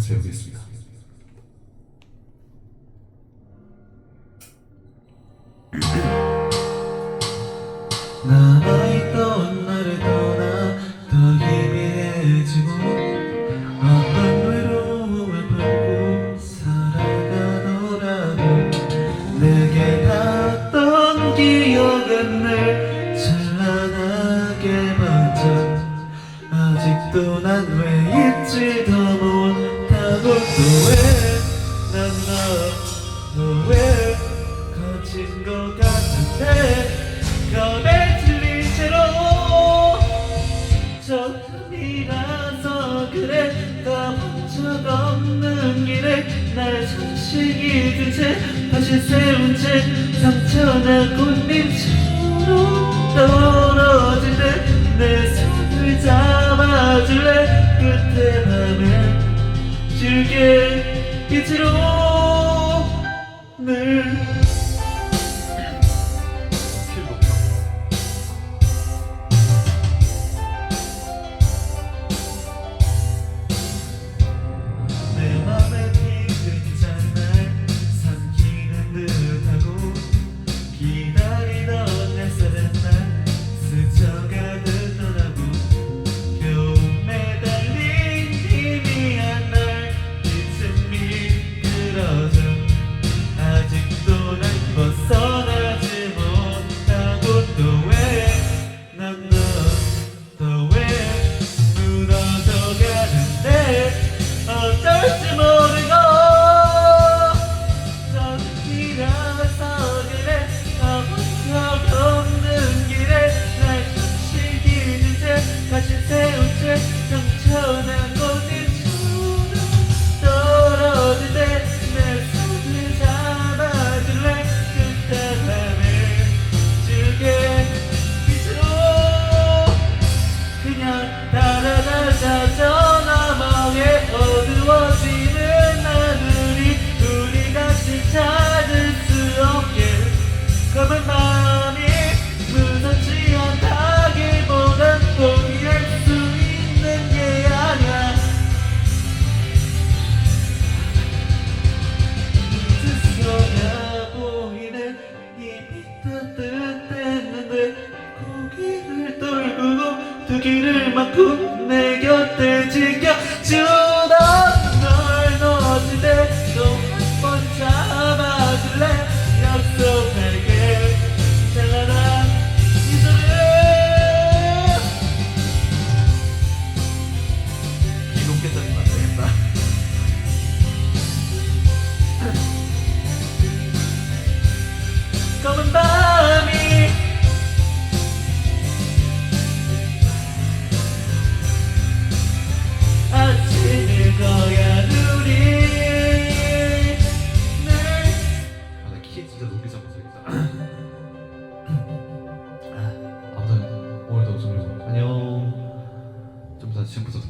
세우겠습니다. 남아있던 나를 떠나 더 희미해지고 어떤 외로움을 품고 살아가더라도 내게 닿던 기억은 늘 찬란하게 반짝 아직도 난 왜 잊지도 왜난너너왜 거친 것 같은데? 변에 틀린 채로 처음이라서 그래. 다 훔쳐 없는 길에 날 숨쉬기 든채. 다시 세운 채 상처난 꽃잎처럼 떨어질 때 내 손을 잡아줄래? 끝에 줄게 빛으로 늘 golden 듯했는데 고개를 떨구고 두 귀를 막고 내 곁에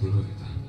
불러야겠 다.